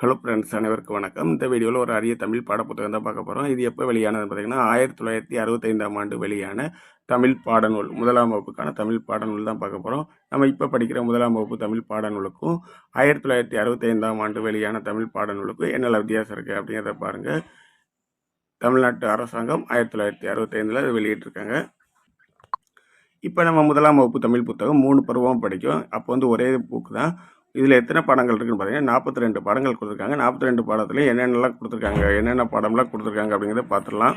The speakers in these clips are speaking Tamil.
ஹலோ ஃப்ரெண்ட்ஸ் அனைவருக்கும் வணக்கம். இந்த வீடியோவில் ஒரு அரிய தமிழ் பாடப்புத்தகம் தான் பார்க்க போகிறோம் இது எப்போ வெளியானதுன்னு பார்த்தீங்கன்னா ஆயிரத்தி தொள்ளாயிரத்தி அறுபத்தைந்தாம் ஆண்டு வெளியான தமிழ் பாடநூல் முதலாம் வகுப்புக்கான தமிழ் பாடநூல் தான் பார்க்க போகிறோம் நம்ம இப்போ படிக்கிற முதலாம் வகுப்பு தமிழ் பாடநூலுக்கும் ஆயிரத்தி தொள்ளாயிரத்தி அறுபத்தைந்தாம் ஆண்டு வெளியான தமிழ் பாடநூலுக்கும் என்னென்ன வித்தியாசம் இருக்குது அப்படிங்கிறத பாருங்கள் தமிழ்நாட்டு அரசாங்கம் ஆயிரத்தி தொள்ளாயிரத்தி அறுபத்தைந்தில் அது வெளியிட்டிருக்காங்க. இப்போ நம்ம முதலாம் வகுப்பு தமிழ் புத்தகம் மூணு பருவம் படிக்கும் அப்போ வந்து ஒரே புக்கு தான். இதில் எத்தனை படங்கள் இருக்குன்னு பார்த்தீங்கன்னா நாற்பத்தி ரெண்டு படங்கள் கொடுத்துருக்காங்க. நாற்பத்தி ரெண்டு பாடத்துலையும் என்னென்னலாம் கொடுத்துருக்காங்க என்னென்ன படம்லாம் கொடுத்துருக்காங்க அப்படிங்கிறத பார்த்துடலாம்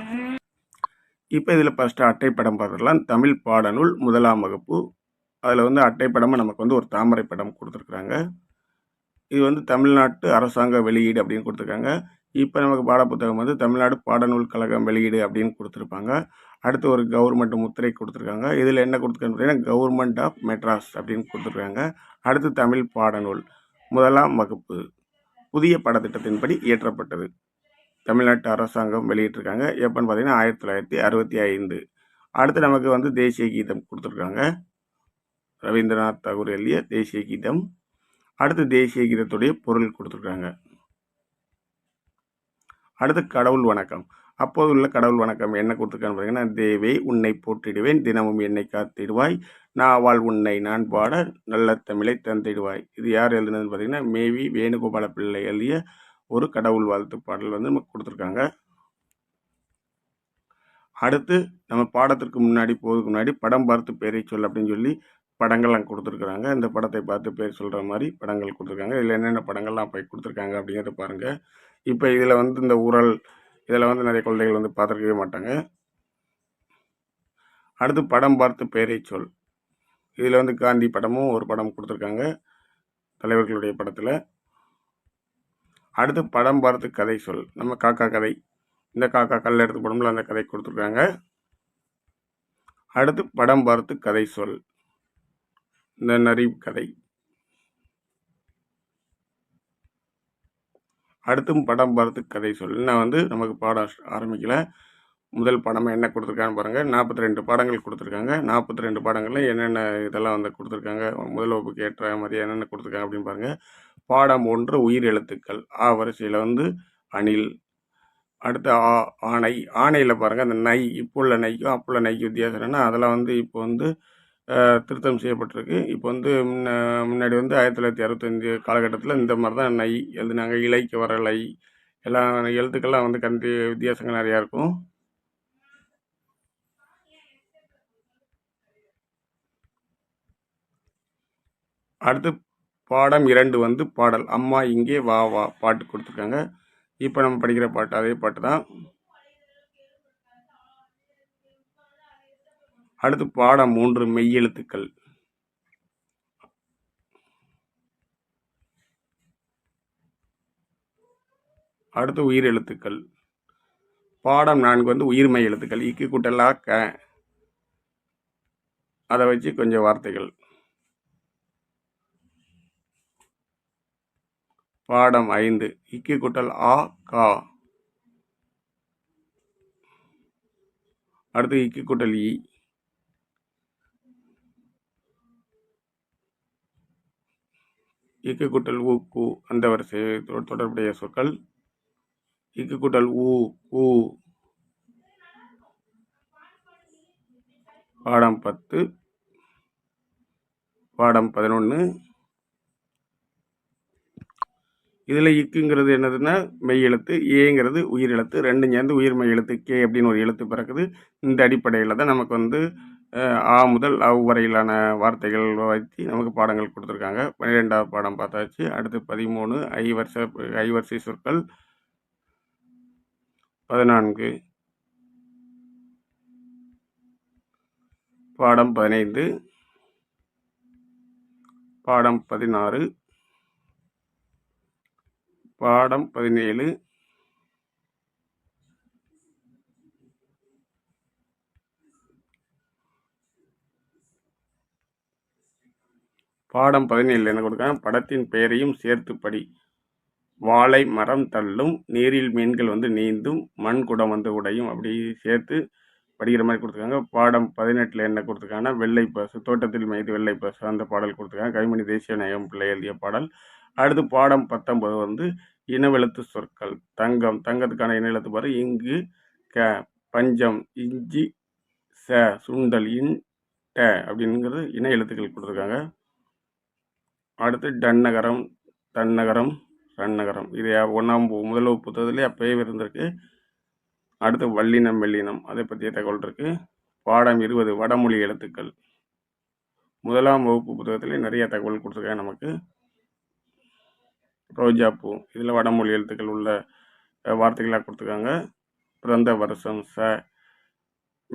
இப்போ இதில் ஃபஸ்ட்டு அட்டைப்படம் பார்த்துடலாம் தமிழ் பாடநூல் முதலாம் வகுப்பு. அதில் வந்து அட்டைப்படமாக நமக்கு வந்து ஒரு தாமரை படம் கொடுத்துருக்குறாங்க. இது வந்து தமிழ்நாட்டு அரசாங்க வெளியீடு அப்படின்னு கொடுத்துருக்காங்க. இப்போ நமக்கு பாடப்புத்தகம் வந்து தமிழ்நாடு பாடநூல் கழகம் வெளியீடு அப்படின்னு கொடுத்துருப்பாங்க. அடுத்து ஒரு கவர்மெண்ட் முத்திரை கொடுத்துருக்காங்க. இதில் என்ன கொடுத்துருக்காங்க பார்த்தீங்கன்னா கவர்மெண்ட் ஆஃப் மெட்ராஸ் அப்படின்னு கொடுத்துருக்காங்க. அடுத்து தமிழ் பாடநூல் முதலாம் வகுப்பு. புதிய பாடத்திட்டத்தின்படி இயற்றப்பட்டது. தமிழ்நாட்டு அரசாங்கம் வெளியிட்டிருக்காங்க. எப்போன்னு பார்த்தீங்கன்னா ஆயிரத்தி தொள்ளாயிரத்தி அறுபத்தி ஐந்து. அடுத்து நமக்கு வந்து தேசிய கீதம் கொடுத்துருக்காங்க. ரவீந்திரநாத் தகூர் எழுதிய தேசிய கீதம். அடுத்து தேசிய கீதத்துடைய பொருள் கொடுத்துருக்காங்க. அடுத்து கடவுள் வணக்கம். அப்போது உள்ள கடவுள் வணக்கம். என்ன கொடுத்துருக்கான்னு பார்த்தீங்கன்னா தேவி உன்னை போற்றிடுவேன். தினமும் என்னை காத்திடுவாய். நாவால் உன்னை நான் பாட நல்ல தமிழை தந்திடுவாய். இது யார் எழுதுனதுன்னு பார்த்தீங்கன்னா மேவி வேணுகோபால பிள்ளை எழுதிய ஒரு கடவுள் வாழ்த்து பாடல் வந்து நமக்கு கொடுத்துருக்காங்க. அடுத்து நம்ம பாடத்திற்கு முன்னாடி போகிறதுக்கு முன்னாடி படம் பார்த்து பேரை சொல் அப்படின்னு சொல்லி படங்கள்லாம் கொடுத்துருக்குறாங்க. இந்த படத்தை பார்த்து பேர் சொல்கிற மாதிரி படங்கள் கொடுத்துருக்காங்க. இதில் என்னென்ன படங்கள்லாம் போய் கொடுத்துருக்காங்க அப்படிங்கிறத பாருங்கள் இப்போ இதில் வந்து இந்த உரல் இதில் வந்து நிறைய குழந்தைகள் வந்து பார்த்துருக்கவே மாட்டாங்க. அடுத்து படம் பார்த்து பெயரை சொல். இதில் வந்து காந்தி படமும் ஒரு படம் கொடுத்துருக்காங்க தலைவர்களுடைய படத்தில். அடுத்து படம் பார்த்து கதை சொல். நம்ம காக்கா கதை. இந்த காக்கா கல் எடுத்து படம்ல அந்த கதை கொடுத்துருக்காங்க. அடுத்து படம் பார்த்து கதை சொல். இந்த நரி கதை. அடுத்தும் படம் பார்த்து கதை சொல் நான் வந்து நமக்கு பாடம் ஆரம்பிக்கல. முதல் படமாக என்ன கொடுத்துருக்கான்னு பாருங்கள் நாற்பத்தி ரெண்டு பாடங்கள் கொடுத்துருக்காங்க. நாற்பத்தி ரெண்டு பாடங்களில் என்னென்ன இதெல்லாம் வந்து கொடுத்துருக்காங்க முதல் வகுப்புக்கு ஏற்ற மாதிரி என்னென்ன கொடுத்துருக்காங்க அப்படின்னு பாருங்கள் பாடம் ஒன்று உயிர் எழுத்துக்கள். ஆ வரிசையில் வந்து அணில். அடுத்து ஆ ஆணை. ஆணையில் பாருங்கள் அந்த நை இப்போ உள்ள நைக்கும் அப்போ உள்ள நைக்கு வித்தியாசம் என்னென்னா அதெல்லாம் வந்து இப்போ வந்து திருத்தம் செய்யப்பட்டிருக்கு. இப்போ வந்து முன்ன முன்னாடி வந்து ஆயிரத்தி தொள்ளாயிரத்தி அறுபத்தஞ்சு காலகட்டத்தில் இந்த மாதிரி தான் நை எழுதுனாங்க இலைக்கு வர லை எல்லாம் எழுத்துக்கள்லாம் வந்து கண்டி வித்தியாசங்கள் நிறையா இருக்கும். அடுத்து பாடம் இரண்டு வந்து பாடல் அம்மா இங்கே வா வா பாட்டு கொடுத்துருக்காங்க. இப்போ நம்ம படிக்கிற பாட்டு அதே பாட்டு தான். அடுத்து பாடம் மூன்று மெய்யெழுத்துக்கள் அடுத்து உயிர் எழுத்துக்கள். பாடம் நான்கு வந்து உயிர்மை எழுத்துக்கள். இக்கு கூட்டலா க. அதை வச்சு கொஞ்சம் வார்த்தைகள். பாடம் ஐந்து இக்கு கூட்டல் ஆ கா. அடுத்து இக்கு கூட்டல் இ. இக்கு கூட்டல் ஊ கு அந்த வரிசை தொடர்புடைய சொற்கள். இக்கு கூட்டல் ஊ ஊ பாடம் பத்து. பாடம் பதினொன்று இதில் இக்குங்கிறது என்னதுன்னா மெய் எழுத்து ஏங்கிறது உயிர் எழுத்து ரெண்டும் சேர்ந்து உயிர் மெய் எழுத்து கே அப்படின்னு ஒரு எழுத்து பிறக்குது. இந்த அடிப்படையில் தான் நமக்கு வந்து ஆ முதல் அவ் வரையிலான வார்த்தைகள் வைத்து நமக்கு பாடங்கள் கொடுத்துருக்காங்க. பன்னிரெண்டாவது பாடம் பார்த்தாச்சு. அடுத்து பதிமூணு ஐ வருஷ ஐ வரிசை சொற்கள். பதினான்கு. பாடம் பதினைந்து. பாடம் பதினாறு. பாடம் பதினேழு. பாடம் பதினேழு என்ன கொடுக்காங்க? படத்தின் பெயரையும் சேர்த்து படி வாழை மரம் தள்ளும் நீரில் மீன்கள் வந்து நீந்தும் மண் குடம் வந்து உடையும் அப்படி சேர்த்து படிக்கிற மாதிரி கொடுத்துருக்காங்க. பாடம் பதினெட்டில் என்ன கொடுத்துருக்காங்கன்னா வெள்ளை பசு தோட்டத்தில் மைது வெள்ளை பசு அந்த பாடல் கொடுத்துருக்காங்க. கைமணி தேசிய நாயகம் பிள்ளை எழுதிய பாடல். அடுத்து பாடம் பத்தொன்பது வந்து இனவெழுத்து சொற்கள் தங்கம். தங்கத்துக்கான இன எழுத்து பாரு. இங்கு க பஞ்சம் இஞ்சி ச சுண்டல் இன் ட அப்படிங்கிறது இன எழுத்துக்கள் கொடுத்துருக்காங்க. அடுத்து டன்னகரம் தன்னகரம் ரன்னகரம் இது ஒன்றாம் முதல் புத்தகத்துலேயே அப்பயே இருந்திருக்கு. அடுத்து வல்லினம் வெள்ளினம் அதை பற்றிய தகவல் இருக்குது பாடம் இருபது வடமொழி எழுத்துக்கள். முதலாம் வகுப்பு புத்தகத்திலே நிறைய தகவல் கொடுத்துருக்காங்க நமக்கு. ரோஜா பூ. இதில் வடமொழி எழுத்துக்கள் உள்ள வார்த்தைகளாக கொடுத்துருக்காங்க. பிறந்த வருஷம் ச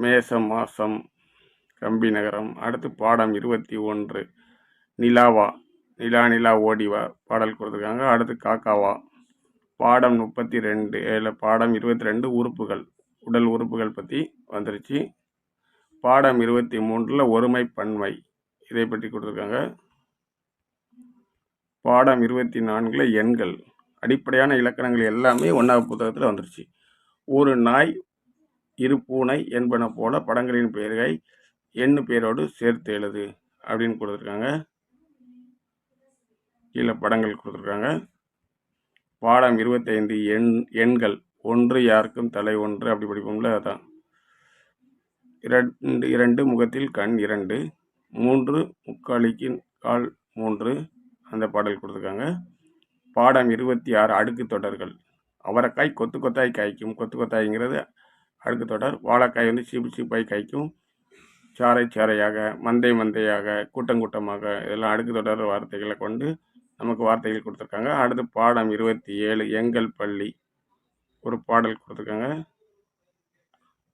மேசம் மாசம் கம்பி நகரம். அடுத்து பாடம் இருபத்தி ஒன்று நிலாவா. நிலா நிலா ஓடிவா பாடல் கொடுத்துருக்காங்க. அடுத்து காக்காவா. பாடம் முப்பத்தி ரெண்டு இல்லை பாடம் இருபத்தி ரெண்டு உறுப்புகள். உடல் உறுப்புகள் பற்றி வந்துருச்சு. பாடம் இருபத்தி மூன்றில் ஒருமை பன்மை. இதை பற்றி கொடுத்துருக்காங்க. பாடம் இருபத்தி நான்கில் எண்கள். அடிப்படையான இலக்கணங்கள் எல்லாமே ஒன்றாவது புத்தகத்தில் வந்துருச்சு. ஒரு நாய் இரு பூனை என்பன போல படங்களின் பெயர்களை எண்ணு பேரோடு சேர்த்து எழுது அப்படின்னு கொடுத்துருக்காங்க. கீழே படங்கள் கொடுத்துருக்காங்க. பாடம் இருபத்தைந்து எண் எண்கள். ஒன்று யாருக்கும் தலை ஒன்று அப்படி படிப்போம்ல அதான். இரண்டு இரண்டு முகத்தில் கண் இரண்டு. மூன்று முக்காலிக்கு கால் மூன்று அந்த பாடல் கொடுத்துருக்காங்க. பாடம் இருபத்தி ஆறு அடுக்கு தொடர்கள். அவரைக்காய் கொத்து கொத்தாய் காய்க்கும். கொத்து கொத்தாய்ங்கிறது அடுக்கு தொடர். வாழைக்காய் வந்து சீப்பு சீப்பாய் காய்க்கும். சாறை சாறையாக மந்தை மந்தையாக கூட்டம் கூட்டமாக இதெல்லாம் அடுக்கு தொடர் வார்த்தைகளை கொண்டு நமக்கு வார்த்தைகள் கொடுத்துருக்காங்க. அடுத்து பாடம் இருபத்தி ஏழு எங்கள் பள்ளி. ஒரு பாடல் கொடுத்துருக்காங்க.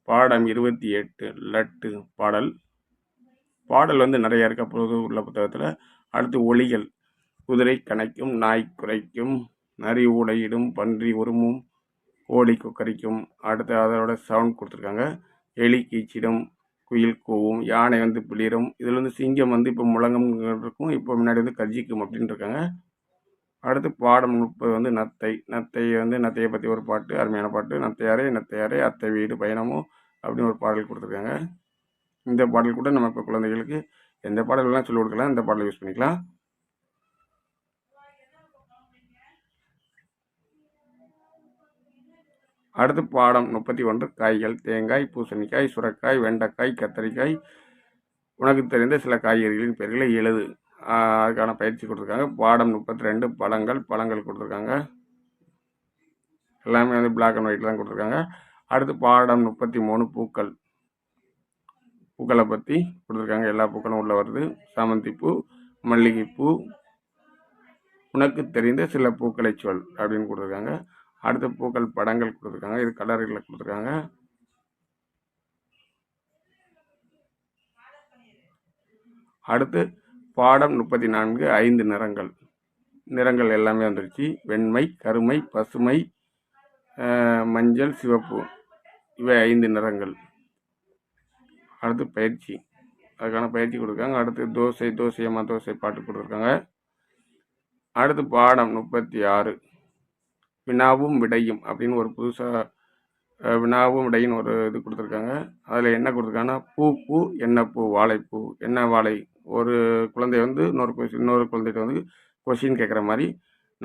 பாடம் இருபத்தி எட்டு லட்டு பாடல். பாடல் வந்து நிறையா இருக்க பொழுது உள்ள புத்தகத்தில். அடுத்து ஒளிகள் குதிரை கணைக்கும் நாய் குறைக்கும் நரி ஊடையிடும் பன்றி உருமும் கோழி கொக்கரிக்கும். அடுத்து அதோட சவுண்ட் கொடுத்துருக்காங்க. எலி கீச்சிடும் குயில் கூவும் யானை வந்து பிளிரும் இதில் வந்து சிங்கம் வந்து இப்போ முழங்கம் இருக்கும். இப்போ முன்னாடி வந்து கஜிக்கும் அப்படின்னு இருக்காங்க அடுத்து பாடம் முப்பது வந்து நத்தை. நத்தை வந்து நத்தையை பற்றி ஒரு பாட்டு அருமையான பாட்டு. நத்தையாரே நத்தையாரே அத்தை வீடு பயணமும் அப்படின்னு ஒரு பாடல் கொடுத்துருக்காங்க. இந்த பாடல் கூட நம்ம இப்போ குழந்தைகளுக்கு எந்த பாடல்கள்லாம் சொல்லிக் கொடுக்கலாம் இந்த பாடலை யூஸ் பண்ணிக்கலாம். அடுத்து பாடம் முப்பத்தி ஒன்று காய்கள் தேங்காய் பூசணிக்காய் சுரக்காய் வெண்டைக்காய் கத்தரிக்காய். உனக்கு தெரிந்த சில காய்கறிகளின் பெயர்களை எழுது. அதுக்கான பயிற்சி கொடுத்துருக்காங்க. பாடம் முப்பத்தி ரெண்டு பழங்கள் பழங்கள் கொடுத்துருக்காங்க. எல்லாமே வந்து பிளாக் அண்ட் ஒயிட் தான் கொடுத்துருக்காங்க. அடுத்து பாடம் முப்பத்தி மூணு பூக்கள். பூக்களை பற்றி கொடுத்துருக்காங்க. எல்லா பூக்களும் உள்ளே வருது. சாமந்தி பூ மல்லிகைப்பூ. உனக்கு தெரிந்த சில பூக்களை சொல் அப்படின்னு கொடுத்துருக்காங்க. அடுத்த பூக்கள் படங்கள் கொடுத்துருக்காங்க. இது கலர்களில் கொடுத்துருக்காங்க. அடுத்து பாடம் முப்பத்தி நான்கு ஐந்து நிறங்கள். நிறங்கள் எல்லாமே வந்துருச்சு. வெண்மை கருமை பசுமை மஞ்சள் சிவப்பு. இவை ஐந்து நிறங்கள். அடுத்து பயிற்சி. அதுக்கான பயிற்சி கொடுக்குறாங்க. அடுத்து தோசை தோசையம்மா தோசை பாட்டு கொடுத்துருக்காங்க. அடுத்து பாடம் முப்பத்தி ஆறு. வினாவும் விடையும் அப்படின்னு ஒரு புதுசாக வினாவும் விடையும் ஒரு இது கொடுத்துருக்காங்க. அதில் என்ன கொடுத்துருக்காங்கன்னா பூ பூ என்ன பூ வாழைப்பூ என்ன வாழை? ஒரு குழந்தை வந்து இன்னொரு கொஷின் இன்னொரு குழந்தைகிட்ட வந்து கொஷின் கேட்குற மாதிரி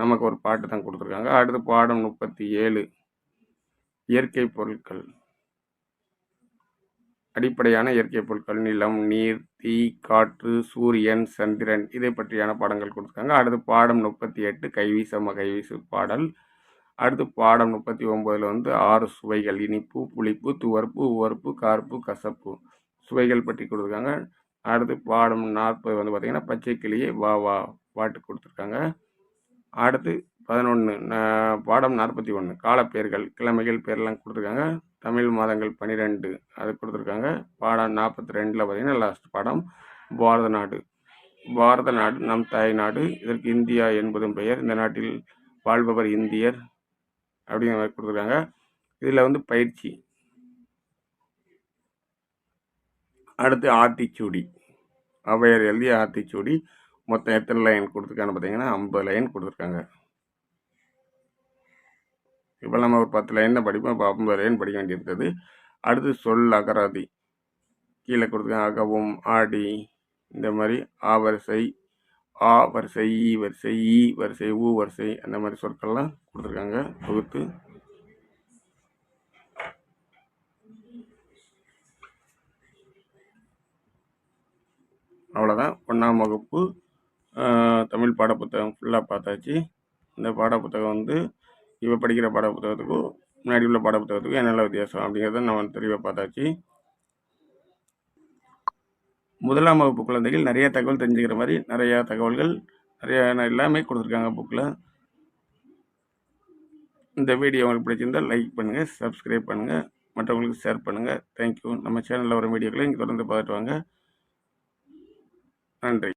நமக்கு ஒரு பாட்டு தான் கொடுத்துருக்காங்க. அடுத்து பாடம் முப்பத்தி ஏழு. இயற்கை பொருட்கள். அடிப்படையான இயற்கை பொருட்கள் நிலம் நீர் தீ காற்று சூரியன் சந்திரன் இதை பற்றியான பாடங்கள் கொடுத்துருக்காங்க. அடுத்து பாடம் முப்பத்தி எட்டு கைவீசம கைவீசு பாடல். அடுத்து பாடம் முப்பத்தி ஒம்போதில் வந்து ஆறு சுவைகள் இனிப்பு புளிப்பு துவர்ப்பு உவர்ப்பு கார்ப்பு கசப்பு சுவைகள் பற்றி கொடுத்துருக்காங்க. அடுத்து பாடம் நாற்பது வந்து பார்த்திங்கன்னா பச்சை கிளியே வா வா பாட்டு கொடுத்துருக்காங்க. அடுத்து பதினொன்று பாடம் நாற்பத்தி ஒன்று காலப்பேர்கள் கிழமைகள் பேரெல்லாம் கொடுத்துருக்காங்க. தமிழ் மாதங்கள் பன்னிரெண்டு அது கொடுத்துருக்காங்க. பாடம் நாற்பத்தி ரெண்டில் பார்த்திங்கன்னா லாஸ்ட் பாடம். பாரத நாடு. பாரத நாடு நம் தாய் நாடு. இதற்கு இந்தியா என்பதும் பெயர். இந்த நாட்டில் வாழ்பவர் இந்தியர். அப்படிங்கிற மாதிரி கொடுத்துருக்காங்க. இதில் வந்து பயிற்சி. அடுத்து ஆத்திச்சூடி. அவையர் எழுதிய ஆத்திச்சூடி மொத்தம் எத்தனை லைன் கொடுத்துருக்கான்னு பார்த்தீங்கன்னா ஐம்பது லைன் கொடுத்துருக்காங்க. இப்போ நம்ம ஒரு பத்து லைன் தான் படிப்போம். இப்போ ஐம்பது லைன் படிக்க வேண்டியிருந்தது. அடுத்து சொல் அகராதி. கீழே கொடுத்துருக்காங்க அகவும் ஆடி இந்த மாதிரி ஆவரிசை ஆ வரிசை இ வரிசை இ வரிசை ஊ வரிசை அந்த மாதிரி சொற்கள்லாம் கொடுத்துருக்காங்க. தொகுத்து. அவ்வளோதான். ஒன்றாம் வகுப்பு தமிழ் பாடப்புத்தகம் ஃபுல்லாக பார்த்தாச்சு. இந்த பாடப்புத்தகம் வந்து இப்போ படிக்கிற பாடப்புத்தகத்துக்கும் முன்னாடி உள்ள பாடப்புத்தகத்துக்கும் என்னென்ன வித்தியாசம் அப்படிங்கிறத நம்ம தெளிவாக பார்த்தாச்சு. முதலாம் வகுப்பு குழந்தைகள் நிறைய தகவல் தெரிஞ்சுக்கிற மாதிரி நிறையா தகவல்கள் நிறைய எல்லாமே கொடுத்துருக்காங்க புக்கில் இந்த வீடியோ உங்களுக்கு பிடிச்சிருந்தால் லைக் பண்ணுங்கள் சப்ஸ்கிரைப் பண்ணுங்கள் மற்றவங்களுக்கு ஷேர் பண்ணுங்கள் தேங்க்யூ நம்ம சேனலில் வர வீடியோக்களை இங்கே தொடர்ந்து பார்த்துட்டு வாங்க. நன்றி.